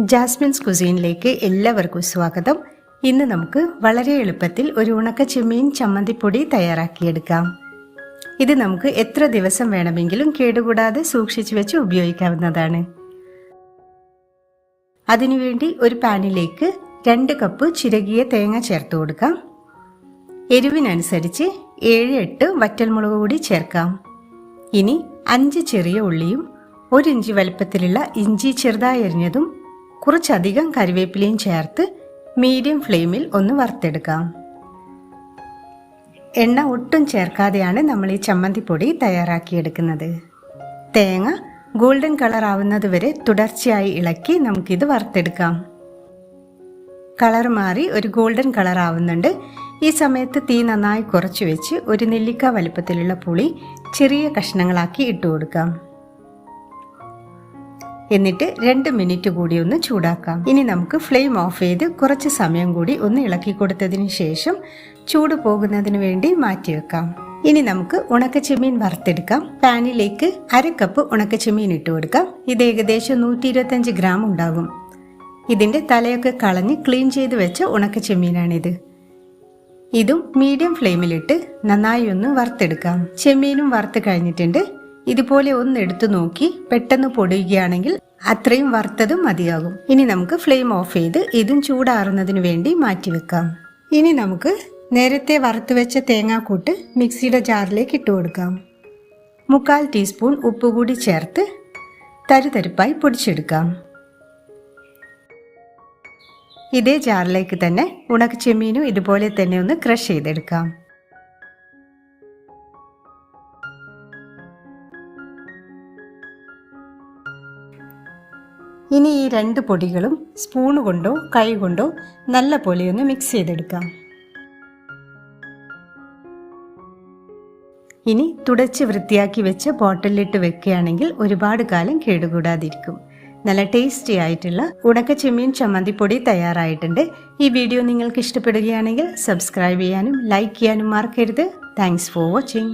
Jasmine's കുസീനിലേക്ക് എല്ലാവർക്കും സ്വാഗതം. ഇന്ന് നമുക്ക് വളരെ എളുപ്പത്തിൽ ഒരു ഉണക്ക ചെമ്മീൻ ചമ്മന്തിപ്പൊടി തയ്യാറാക്കിയെടുക്കാം. ഇത് നമുക്ക് എത്ര ദിവസം വേണമെങ്കിലും കേടുകൂടാതെ സൂക്ഷിച്ചു വെച്ച് ഉപയോഗിക്കാവുന്നതാണ്. അതിനുവേണ്ടി ഒരു പാനിലേക്ക് രണ്ട് കപ്പ് ചിരകിയ തേങ്ങ ചേർത്ത് കൊടുക്കാം. എരിവിനനുസരിച്ച് ഏഴ് എട്ട് വറ്റൽമുളക് കൂടി ചേർക്കാം. ഇനി അഞ്ച് ചെറിയ ഉള്ളിയും ഒരു വലിപ്പത്തിലുള്ള വലുപ്പത്തിലുള്ള ഇഞ്ചി ചെറുതായി അരിഞ്ഞതും കുറച്ചധികം കറിവേപ്പിലയും ചേർത്ത് മീഡിയം ഫ്ലെയിമിൽ ഒന്ന് വറുത്തെടുക്കാം. എണ്ണ ഒട്ടും ചേർക്കാതെയാണ് നമ്മൾ ഈ ചമ്മന്തിപ്പൊടി തയ്യാറാക്കിയെടുക്കുന്നത്. തേങ്ങ ഗോൾഡൻ കളർ ആവുന്നത് വരെ തുടർച്ചയായി ഇളക്കി നമുക്കിത് വറുത്തെടുക്കാം. കളർ മാറി ഒരു ഗോൾഡൻ കളർ ആവുന്നുണ്ട്. ഈ സമയത്ത് തീ നന്നായി കുറച്ച് വെച്ച് ഒരു നെല്ലിക്ക വലുപ്പത്തിലുള്ള പുളി ചെറിയ കഷ്ണങ്ങളാക്കി ഇട്ട് കൊടുക്കാം എന്നിട്ട് രണ്ട് മിനിറ്റ് കൂടി ഒന്ന് ചൂടാക്കാം. ഇനി നമുക്ക് ഫ്ലെയിം ഓഫ് ചെയ്ത് കുറച്ച് സമയം കൂടി ഒന്ന് ഇളക്കി കൊടുത്തതിന് ശേഷം ചൂട് പോകുന്നതിന് വേണ്ടി മാറ്റി വെക്കാം. ഇനി നമുക്ക് ഉണക്കച്ചെമ്മീൻ വറുത്തെടുക്കാം. പാനിലേക്ക് അര കപ്പ് ഉണക്കച്ചെമ്മീൻ ഇട്ട് കൊടുക്കാം. ഇത് ഏകദേശം നൂറ്റി ഇരുപത്തഞ്ച് ഗ്രാം ഉണ്ടാകും. ഇതിന്റെ തലയൊക്കെ കളഞ്ഞ് ക്ലീൻ ചെയ്ത് വെച്ച ഉണക്കച്ചെമ്മീനാണിത് ഇതും മീഡിയം ഫ്ലെയിമിലിട്ട് നന്നായി ഒന്ന് വറുത്തെടുക്കാം. ചെമ്മീനും വറുത്ത് കഴിഞ്ഞിട്ടുണ്ട്. ഇതുപോലെ ഒന്ന് എടുത്തു നോക്കി പെട്ടെന്ന് പൊടിയുകയാണെങ്കിൽ അത്രയും വറുത്തതും മതിയാകും. ഇനി നമുക്ക് ഫ്ലെയിം ഓഫ് ചെയ്ത് ഇതും ചൂടാറുന്നതിന് വേണ്ടി മാറ്റി വെക്കാം. ഇനി നമുക്ക് നേരത്തെ വറുത്ത് വെച്ച തേങ്ങാക്കൂട്ട് മിക്സിയുടെ ജാറിലേക്ക് ഇട്ട് കൊടുക്കാം. മുക്കാൽ ടീസ്പൂൺ ഉപ്പ് കൂടി ചേർത്ത് തരുതരുപ്പായി പൊടിച്ചെടുക്കാം. ഇതേ ജാറിലേക്ക് തന്നെ ഉണക്കച്ചെമ്മീനും ഇതുപോലെ തന്നെ ഒന്ന് ക്രഷ് ചെയ്തെടുക്കാം. ഇനി ഈ രണ്ട് പൊടികളും സ്പൂൺ കൊണ്ടോ കൈ കൊണ്ടോ നല്ല ഒന്ന് മിക്സ് ചെയ്തെടുക്കാം. ഇനി തുടച്ച് വൃത്തിയാക്കി വെച്ച് ബോട്ടിലിട്ട് വെക്കുകയാണെങ്കിൽ ഒരുപാട് കാലം കേടുകൂടാതിരിക്കും. നല്ല ടേസ്റ്റി ആയിട്ടുള്ള ഉണക്ക ചെമ്മീൻ ചമ്മന്തിപ്പൊടി തയ്യാറായിട്ടുണ്ട്. ഈ വീഡിയോ നിങ്ങൾക്ക് ഇഷ്ടപ്പെടുകയാണെങ്കിൽ സബ്സ്ക്രൈബ് ചെയ്യാനും ലൈക്ക് ചെയ്യാനും മറക്കരുത്. Thanks for watching